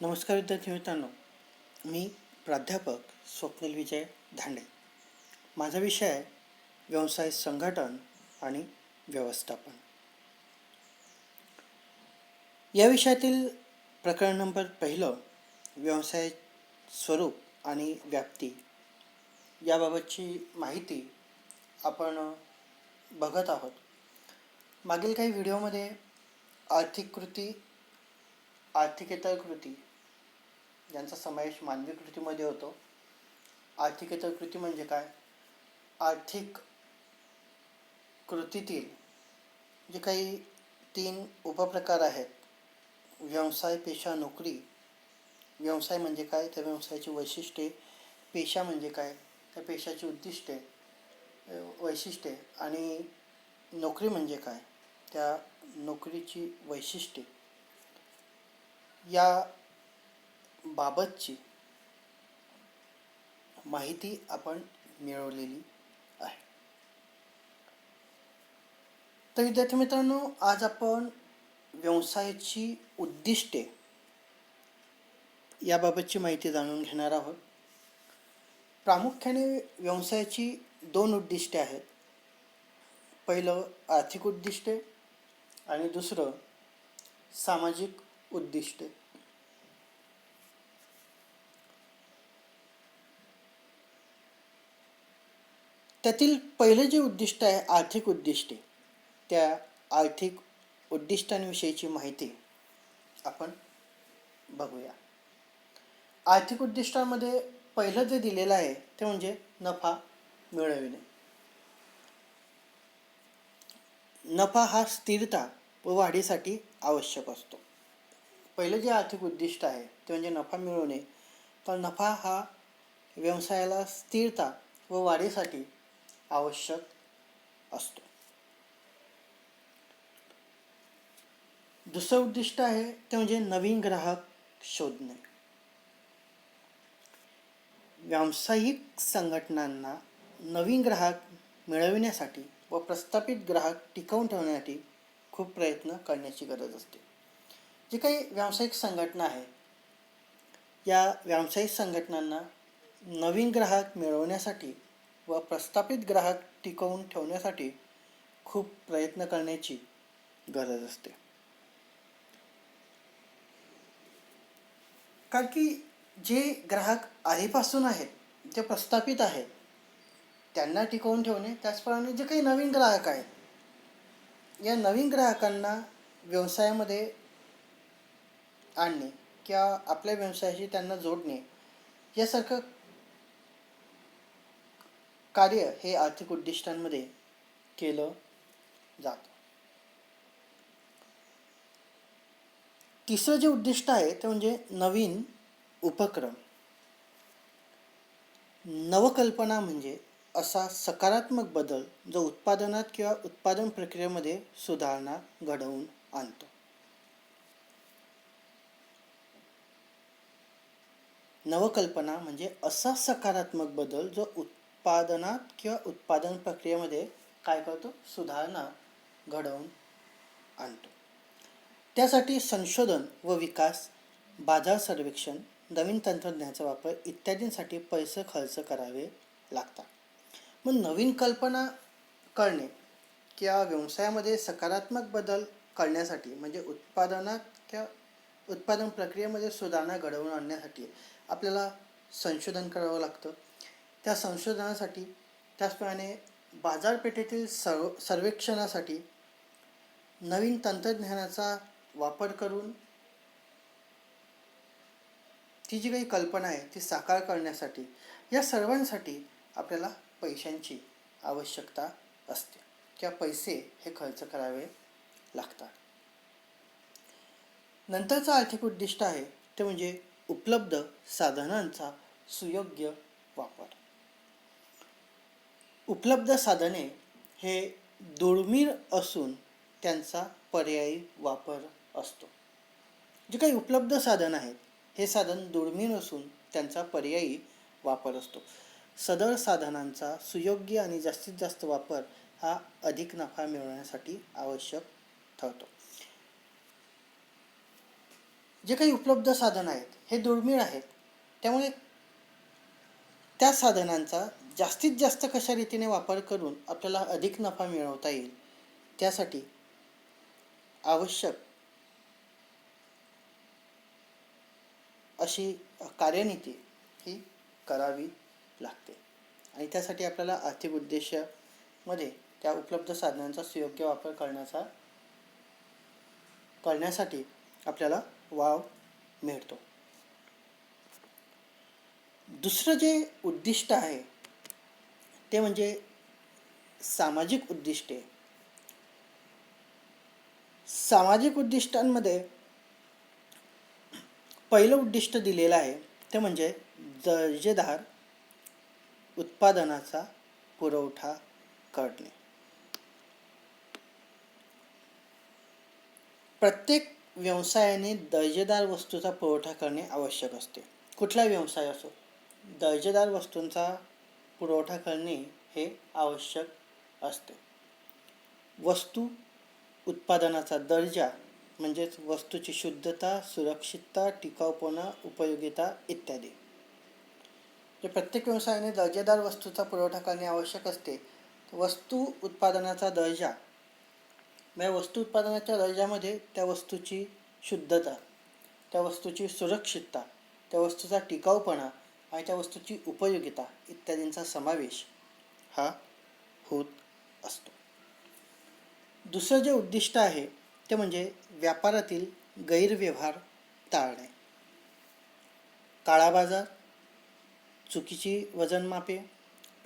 नमस्कार विद्यार्थी मित्रांनो. मी प्राध्यापक स्वप्नील विजय धांडे. माझा विषय आहे व्यवसाय संघटन आणि व्यवस्थापन. या विषयातील प्रकरण नंबर पहिलं व्यवसाय स्वरूप आणि व्याप्ती याबाबतची माहिती आपण बघत आहोत. मागील काही व्हिडिओमध्ये आर्थिक कृती आर्थिकेतर कृती यांचा समावेश मानवी कृतीमध्ये होतो. आर्थिकेतर कृती म्हणजे काय? आर्थिक कृतीतील जे काही तीन उपप्रकार आहेत. व्यवसाय पेशा नोकरी. व्यवसाय म्हणजे काय? त्या व्यवसायाची वैशिष्ट्ये. पेशा म्हणजे काय? त्या पेशाची उद्दिष्टे वैशिष्ट्ये आणि नोकरी म्हणजे काय? त्या नोकरीची वैशिष्ट्ये. या बाबतची माहिती आपण मिळवलेली आहे. तर विद्यार्थी मित्रांनो आज आपण व्यवसायाची उद्दिष्टे याबाबतची माहिती जाणून घेणार आहोत. प्रामुख्याने व्यवसायाची दोन उद्दिष्टे आहेत. पहिलं आर्थिक उद्दिष्टे आणि दुसरं सामाजिक उद्दिष्टे. त्यातील पहिलं जे उद्दिष्ट आहे आर्थिक उद्दिष्टे त्या आर्थिक उद्दिष्टांविषयीची माहिती आपण बघूया. आर्थिक उद्दिष्टांमध्ये पहिलं जे दिलेलं आहे ते म्हणजे नफा मिळविणे. नफा हा स्थिरता व वाढीसाठी आवश्यक असतो. पहिलं जे आर्थिक उद्दिष्ट आहे ते म्हणजे नफा मिळवणे. तर नफा हा व्यवसायाला स्थिरता व वाढीसाठी आवश्यक असतो. दुसरं उद्दिष्ट आहे ते म्हणजे नवीन ग्राहक शोधणे. व्यावसायिक संघटनांना नवीन ग्राहक मिळविण्यासाठी व प्रस्थापित ग्राहक टिकवून ठेवण्यासाठी खूप प्रयत्न करण्याची गरज असते. जे काही व्यावसायिक संघटना आहे या व्यावसायिक संघटनांना नवीन ग्राहक मिळवण्यासाठी व प्रस्थापित ग्राहक टिकवून ठेवण्यासाठी खूप प्रयत्न करण्याची गरज असते. कारण की जे ग्राहक आधीपासून आहेत जे प्रस्थापित आहेत त्यांना टिकवून ठेवणे त्याचप्रमाणे जे काही नवीन ग्राहक आहेत या नवीन ग्राहकांना व्यवसायामध्ये आणणे किंवा आपल्या व्यवसायाशी त्यांना जोडणे यासारखं कार्य हे आर्थिक उद्दिष्टांमध्ये केलं जातं. तिसरं जे उद्दिष्ट आहे ते म्हणजे नवीन उपक्रम. नवकल्पना म्हणजे असा सकारात्मक बदल जो उत्पादनात किंवा उत्पादन प्रक्रियेमध्ये सुधारणा घडवून आणतो. नवकल्पना म्हणजे असा सकारात्मक बदल जो उत्पादनात किंवा उत्पादन प्रक्रियेमध्ये काय करतो? सुधारणा घडवून आणतो. त्यासाठी संशोधन व विकास बाजार सर्वेक्षण नवीन तंत्रज्ञानाचा वापर इत्यादींसाठी पैसे खर्च करावे लागतात. मग नवीन कल्पना करणे किंवा व्यवसायामध्ये सकारात्मक बदल करण्यासाठी म्हणजे उत्पादनात किंवा उत्पादन प्रक्रियेमध्ये सुधारणा घडवून आणण्यासाठी आपल्याला संशोधन करावं लागतं. त्या संशोधनासाठी त्याचप्रमाणे बाजारपेठेतील सर्व सर्वेक्षणासाठी नवीन तंत्रज्ञानाचा वापर करून ती जी काही कल्पना आहे ती साकार करण्यासाठी या सर्वांसाठी आपल्याला पैशांची आवश्यकता असते. किंवा पैसे हे खर्च करावे लागतात. नंतरचं आर्थिक उद्दिष्ट आहे ते म्हणजे उपलब्ध साधनांचा सुयोग्य वापर. उपलब्ध साधने हे दुर्मिळ असून त्यांचा पर्यायी वापर असतो. जे काही उपलब्ध साधन आहेत हे साधन दुर्मिळ असून त्यांचा पर्यायी वापर असतो. सदर साधनांचा सुयोग्य आणि जास्तीत जास्त वापर हा अधिक नफा मिळवण्यासाठी आवश्यक ठरतो. जे काही उपलब्ध साधन आहेत हे दुर्मिळ आहेत त्यामुळे त्या साधनांचा जास्तीत जास्त कशा रीतीने वापर करून आपल्याला अधिक नफा मिळवता येईल त्यासाठी आवश्यक अशी कार्यनीती ही करावी लागते. आणि त्यासाठी आपल्याला आर्थिक उद्देशामध्ये त्या उपलब्ध साधनांचा सुयोग्य वापर करण्याचा करण्यासाठी आपल्याला वाव मिळतो. दुसरं जे उद्दिष्ट आहे ते म्हणजे सामाजिक उद्दिष्टे सामाजिक उद्दिष्टांमध्ये पहिलं उद्दिष्ट दिलेलं आहे ते म्हणजे दर्जेदार उत्पादनाचा पुरवठा करणे. प्रत्येक व्यवसायाने दर्जेदार वस्तूचा पुरवठा करणे आवश्यक असते. कुठला व्यवसाय असो दर्जेदार वस्तूंचा पुरवठा करणे हे आवश्यक असते. वस्तू उत्पादनाचा दर्जा म्हणजेच वस्तूची शुद्धता सुरक्षितता टिकाऊपणा उपयोगिता इत्यादी. जे प्रत्येक व्यवसायाने दर्जेदार वस्तूचा पुरवठा करणे आवश्यक असते. वस्तू उत्पादनाचा दर्जा म्हणजे वस्तू उत्पादनाच्या दर्जामध्ये त्या वस्तूची शुद्धता त्या वस्तूची सुरक्षितता त्या वस्तूचा टिकाऊपणा आणि त्या वस्तूची उपयोगिता इत्यादींचा समावेश हा होत असतो. दुसरं जे उद्दिष्ट आहे ते म्हणजे व्यापारातील गैरव्यवहार टाळणे. काळा बाजार चुकीची वजनमापे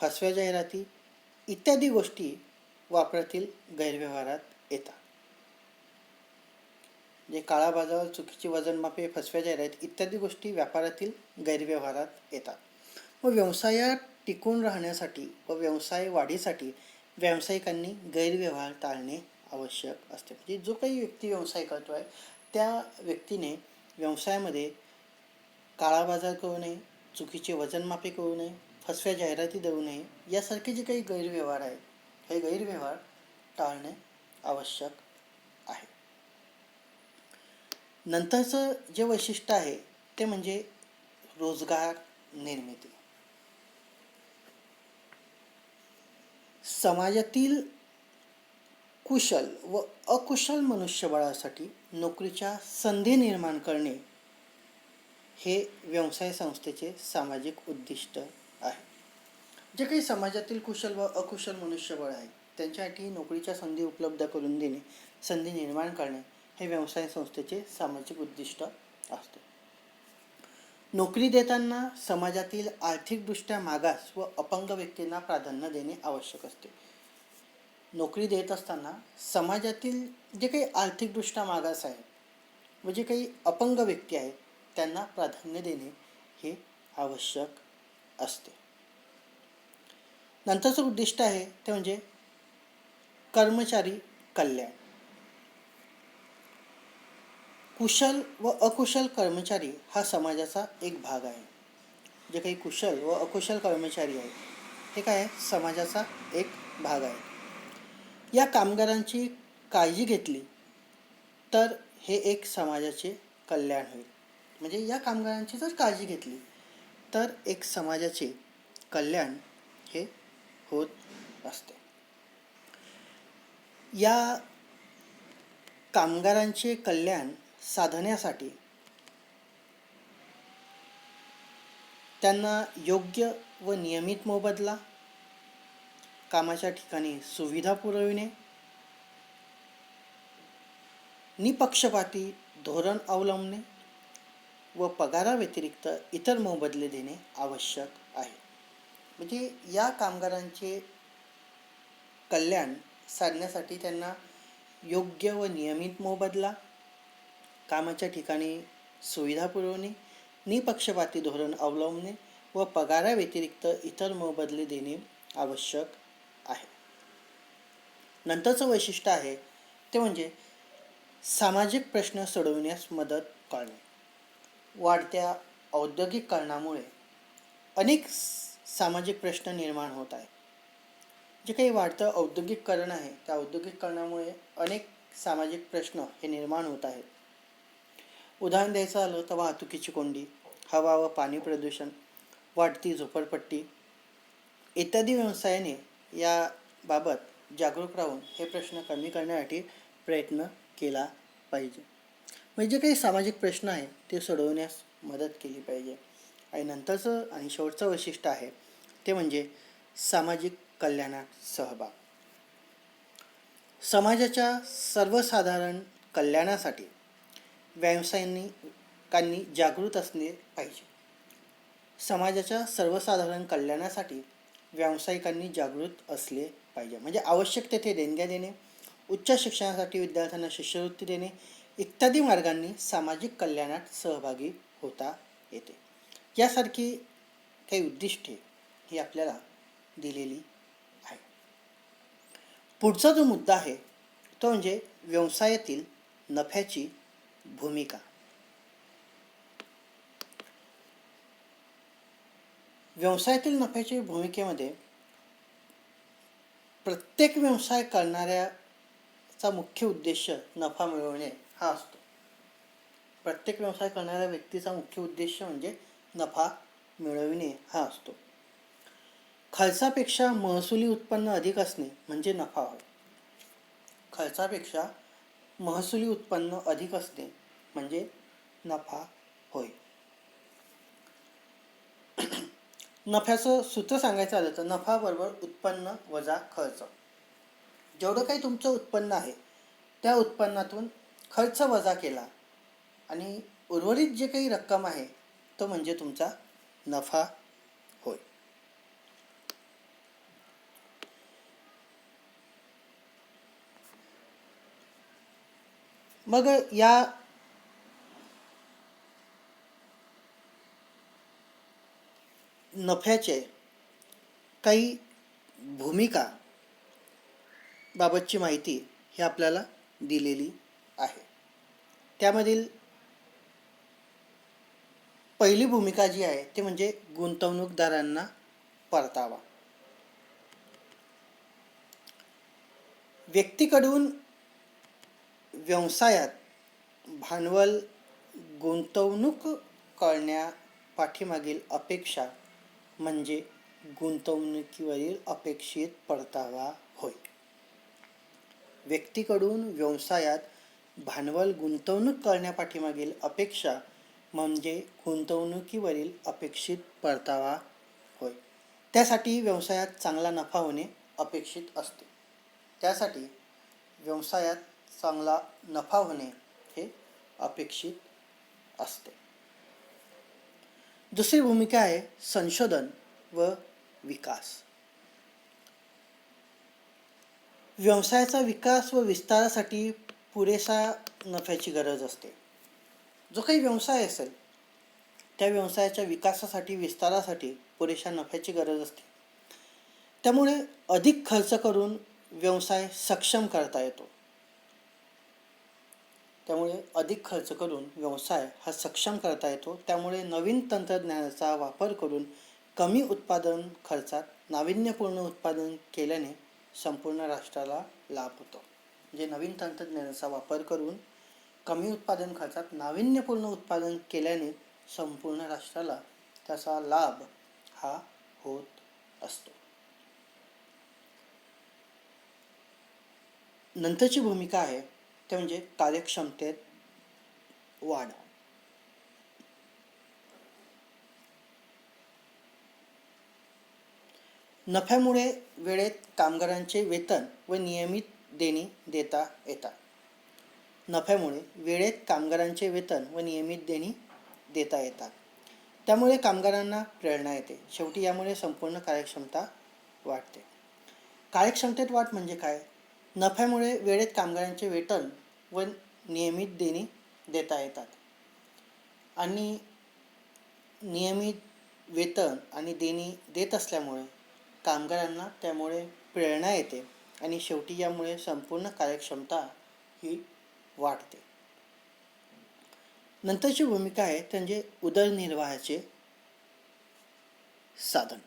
फसव्या जाहिराती इत्यादी गोष्टी वापरातील गैरव्यवहारात येतात. जे काळा बाजार चुकीची वजनमापे फसव्या जाहिरात इत्यादी गोष्टी व्यापारातील गैरव्यवहारात येतात. व व्यवसायात टिकून राहण्यासाठी व व्यवसाय वाढीसाठी व्यावसायिकांनी गैरव्यवहार टाळणे आवश्यक असते. म्हणजे जो काही व्यक्ती व्यवसाय करतो आहे त्या व्यक्तीने व्यवसायामध्ये काळा बाजार करू नये चुकीचे वजनमापे करू नये फसव्या जाहिराती देऊ नये यासारखे जे काही गैरव्यवहार आहेत हे गैरव्यवहार टाळणे आवश्यक नंतरचं जे वैशिष्ट्य आहे ते म्हणजे रोजगार निर्मिती. समाजातील कुशल व अकुशल मनुष्यबळासाठी नोकरीच्या संधी निर्माण करणे हे व्यवसाय संस्थेचे सामाजिक उद्दिष्ट आहे. जे काही समाजातील कुशल व अकुशल मनुष्यबळ आहे त्यांच्यासाठी नोकरीच्या संधी उपलब्ध करून देणे संधी निर्माण करणे हे व्यवसाय संस्थेचे सामाजिक उद्दिष्ट असते. नोकरी देताना समाजातील आर्थिकदृष्ट्या मागास व अपंग व्यक्तींना प्राधान्य देणे आवश्यक असते. नोकरी देत असताना समाजातील जे काही आर्थिकदृष्ट्या मागास आहेत व जे काही अपंग व्यक्ती आहेत त्यांना प्राधान्य देणे हे आवश्यक असते. नंतरचं उद्दिष्ट आहे ते म्हणजे कर्मचारी कल्याण. कुशल व अकुशल कर्मचारी हा समाजाचा एक भाग आहे. जे काही कुशल व अकुशल कर्मचारी आहेत हे काय आहे? समाजाचा एक भाग आहे. या कामगारांची काळजी घेतली तर हे एक समाजाचे कल्याण होईल. म्हणजे या कामगारांची जर काळजी घेतली तर एक समाजाचे कल्याण हे होत असते. या कामगारांचे कल्याण साधण्यासाठी. त्यांना योग्य व नियमित मोबदला कामाच्या ठिकाणी सुविधा पुरविणे निपक्षपाती धोरण अवलंबणे व पगाराव्यतिरिक्त इतर मोबदले देणे आवश्यक आहे. म्हणजे या कामगारांचे कल्याण साधण्यासाठी त्यांना योग्य व नियमित मोबदला कामाच्या ठिकाणी सुविधा पुरवणे निपक्षपाती धोरण अवलंबणे व पगाराव्यतिरिक्त इतर मोबदले देणे आवश्यक आहे. नंतरचं वैशिष्ट्य आहे ते म्हणजे सामाजिक प्रश्न सोडविण्यास मदत करणे. वाढत्या औद्योगिकरणामुळे अनेक सामाजिक प्रश्न निर्माण होत आहे जे काही वाढतं औद्योगिकरण आहे त्या औद्योगिकरणामुळे अनेक सामाजिक प्रश्न हे निर्माण होत आहेत. उदाहरण द्यायचं झालं तर वाहतुकीची कोंडी हवा व पाणी प्रदूषण वाढती झोपडपट्टी. इत्यादी व्यवसायाने याबाबत जागरूक राहून हे प्रश्न कमी करण्यासाठी प्रयत्न केला पाहिजे. म्हणजे जे काही सामाजिक प्रश्न आहे ते सोडवण्यास मदत केली पाहिजे. आणि नंतरचं आणि शेवटचं वैशिष्ट्य आहे ते म्हणजे सामाजिक कल्याणात सहभाग. समाजाच्या सर्वसाधारण कल्याणासाठी व्यावसायिकांनी जागृत असले पाहिजे. समाजाच्या सर्वसाधारण कल्याणासाठी व्यावसायिकांनी जागृत असले पाहिजे. म्हणजे आवश्यक तेथे देणग्या देणे उच्च शिक्षणासाठी विद्यार्थ्यांना शिष्यवृत्ती देणे इत्यादी मार्गांनी सामाजिक कल्याणात सहभागी होता येते. यासारखी काही उद्दिष्टे ही आपल्याला दिलेली आहे पुढचा जो मुद्दा आहे तो म्हणजे व्यवसायातील नफ्याची भूमिका. व्यवसायातील नफ्याची भूमिकेमध्ये प्रत्येक व्यवसाय करणाऱ्याचा मुख्य उद्देश नफा मिळवणे हा असतो. प्रत्येक व्यवसाय करणाऱ्या व्यक्तीचा मुख्य उद्देश म्हणजे नफा मिळविणे हा असतो. खर्चापेक्षा महसुली उत्पन्न अधिक असणे म्हणजे नफा होय. खर्चापेक्षा महसुली उत्पन्न अधिक असणे म्हणजे नफा होय. नफ्याचं सूत्र सांगायचं झालं तर नफा बरोबर उत्पन्न वजा खर्च. जेवढं काही तुमचं उत्पन्न आहे त्या उत्पन्नातून खर्च वजा केला आणि उर्वरित जे काही रक्कम आहे तो म्हणजे तुमचा नफा होय. मग या नफ्याचे काही भूमिका बाबतची माहिती ही आपल्याला दिलेली आहे. त्यामधील पहिली भूमिका जी आहे ती म्हणजे गुंतवणूकदारांना परतावा. व्यक्तीकडून व्यवसायात भांडवल गुंतवणूक करण्या पाठीमागील अपेक्षा म्हणजे गुंतवणुकीवरील अपेक्षित परतावा होय. व्यक्तीकडून व्यवसायात भांडवल गुंतवणूक करण्यापाठीमागील अपेक्षा म्हणजे गुंतवणुकीवरील अपेक्षित परतावा होय. त्यासाठी व्यवसायात चांगला नफा होणे अपेक्षित असते. त्यासाठी व्यवसायात चांगला नफा होणे हे अपेक्षित असते. दुसरी भूमिका आहे संशोधन व विकास. व्यवसायाचा विकास व विस्तारासाठी पुरेसा नफ्याची गरज असते. जो काही व्यवसाय असेल त्या व्यवसायाच्या विकासासाठी विस्तारासाठी पुरेशा नफ्याची गरज असते. त्यामुळे अधिक खर्च करून व्यवसाय सक्षम करता येतो. त्यामुळे अधिक खर्च करून व्यवसाय हा सक्षम करता येतो. त्यामुळे नवीन तंत्रज्ञानाचा वापर करून कमी उत्पादन खर्चात नाविन्यपूर्ण उत्पादन केल्याने संपूर्ण राष्ट्राला लाभ होतो. म्हणजे नवीन तंत्रज्ञानाचा वापर करून कमी उत्पादन खर्चात नाविन्यपूर्ण उत्पादन केल्याने संपूर्ण राष्ट्राला त्याचा लाभ हा होत असतो. नंतरची भूमिका आहे ते म्हणजे कार्यक्षमतेत वाढ. नफ्यामुळे वेळेत कामगारांचे वेतन व नियमित देणी देता येतात. नफ्यामुळे वेळेत कामगारांचे वेतन व नियमित देणी देता येतात. त्यामुळे कामगारांना प्रेरणा येते. शेवटी यामुळे संपूर्ण कार्यक्षमता वाढते. कार्यक्षमतेत वाढ म्हणजे काय? नफ्यामुळे वेळेत कामगारांचे वेतन व नियमित देणी देता येतात. आणि नियमित वेतन आणि देणी देत असल्यामुळे कामगारांना त्यामुळे प्रेरणा येते आणि शेवटी यामुळे संपूर्ण कार्यक्षमता ही वाढते. नंतरची भूमिका आहे त्यांचे म्हणजे उदरनिर्वाहाचे साधन.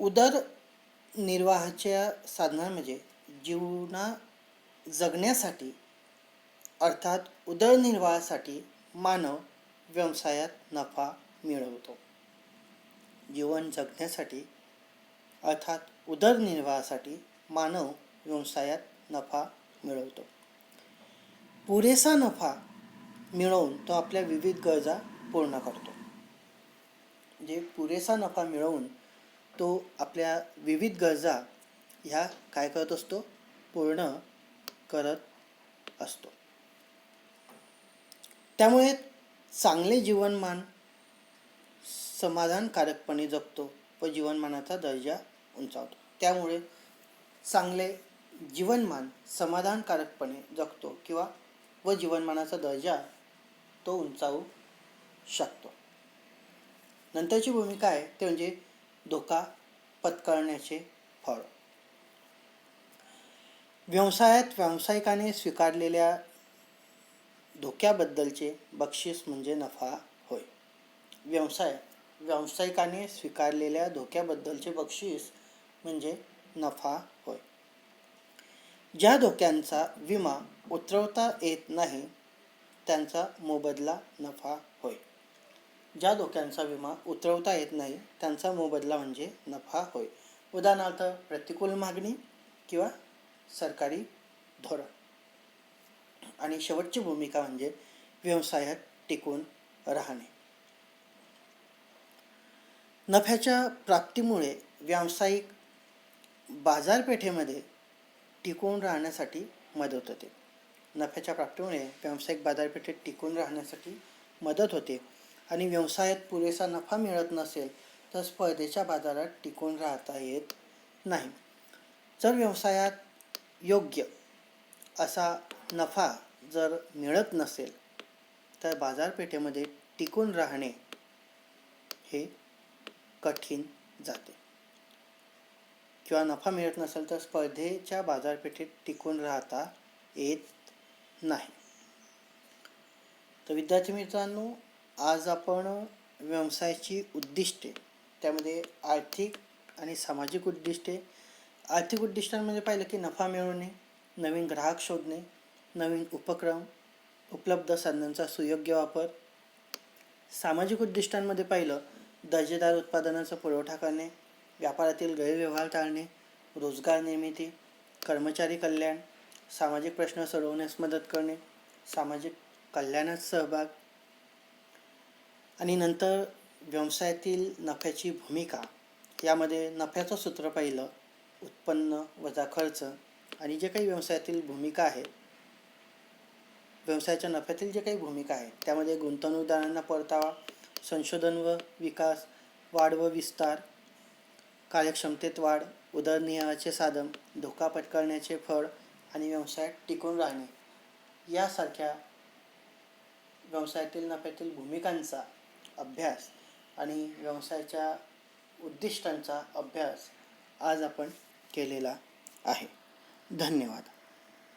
उदरनिर्वाहाच्या म्हणजे जीवना जगण्यासाठी अर्थात उदरनिर्वाहासाठी मानव व्यवसायात नफा मिळवतो. जीवन जगण्यासाठी अर्थात उदरनिर्वाहासाठी मानव व्यवसायात नफा मिळवतो. पुरेसा नफा मिळवून तो आपल्या विविध गरजा पूर्ण करतो. म्हणजे पुरेसा नफा मिळवून तो आपल्या विविध गरजा ह्या काय करत असतो? पूर्ण करत असतो. त्यामुळे चांगले जीवनमान समाधानकारकपणे जगतो व जीवनमानाचा दर्जा उंचावतो. त्यामुळे चांगले जीवनमान समाधानकारकपणे जगतो किंवा व जीवनमानाचा दर्जा तो उंचावू शकतो. नंतरची भूमिका आहे ते म्हणजे धोका पत्करण्याचे फळ. व्यवसायात व्यावसायिकाने स्वीकारलेल्या धोक्याबद्दलचे बक्षीस म्हणजे नफा होय. व्यवसाय व्यावसायिकाने स्वीकारलेल्या धोक्याबद्दलचे बक्षीस म्हणजे नफा होय. ज्या धोक्यांचा विमा उतरवता येत नाही त्यांचा मोबदला नफा होय. ज्या धोक्यांचा विमा उतरवता येत नाही त्यांचा मोबदला म्हणजे नफा होय. उदाहरणार्थ प्रतिकूल मागणी किंवा सरकारी धोरण. आणि शेवटची भूमिका म्हणजे व्यवसायात टिकून राहणे. नफ्याच्या प्राप्तीमुळे व्यावसायिक बाजारपेठेमध्ये टिकून राहण्यासाठी मदत होते. नफ्याच्या प्राप्तीमुळे व्यावसायिक बाजारपेठेत टिकून राहण्यासाठी मदत होते. आणि व्यवसायात पुरेसा नफा मिळत नसेल तर स्पर्धेच्या बाजारात टिकून राहता येत नाही. जर व्यवसायात योग्य असा नफा जर मिळत नसेल तर बाजारपेठेमध्ये टिकून राहणे हे कठीण जाते. किंवा नफा मिळत नसेल तर स्पर्धेच्या बाजारपेठेत टिकून राहता येत नाही. तर विद्यार्थी मित्रांनो आज आपण व्यवसायाची उद्दिष्टे त्यामध्ये आर्थिक आणि सामाजिक उद्दिष्टे. आर्थिक उद्दिष्टांमध्ये पाहिलं की नफा मिळवणे नवीन ग्राहक शोधणे नवीन उपक्रम उपलब्ध साधनांचा सुयोग्य वापर. सामाजिक उद्दिष्टांमध्ये पाहिलं दर्जेदार उत्पादनाचा पुरवठा करणे व्यापारातील गैरव्यवहार टाळणे रोजगार निर्मिती कर्मचारी कल्याण सामाजिक प्रश्न सोडवण्यास मदत करणे सामाजिक कल्याणात सहभाग आणि नंतर व्यवसायातील नफ्याची भूमिका यामध्ये नफ्याचं सूत्र पाहिलं उत्पन्न वजा खर्च आणि जे काही व्यवसायातील भूमिका आहे व्यवसायाच्या नफ्यातील जे काही भूमिका आहे त्यामध्ये गुंतवणूकदारांना परतावा संशोधन व विकास वाढ व विस्तार कार्यक्षमतेत वाढ उदरनिर्वाहाचे साधन धोका पत्करण्याचे फळ आणि व्यवसायात टिकून राहणे यासारख्या व्यवसायातील नफ्यातील भूमिकांचा अभ्यास आणि व्यवसायाच्या उद्दिष्टांचा अभ्यास आज आपण केलेला आहे. धन्यवाद.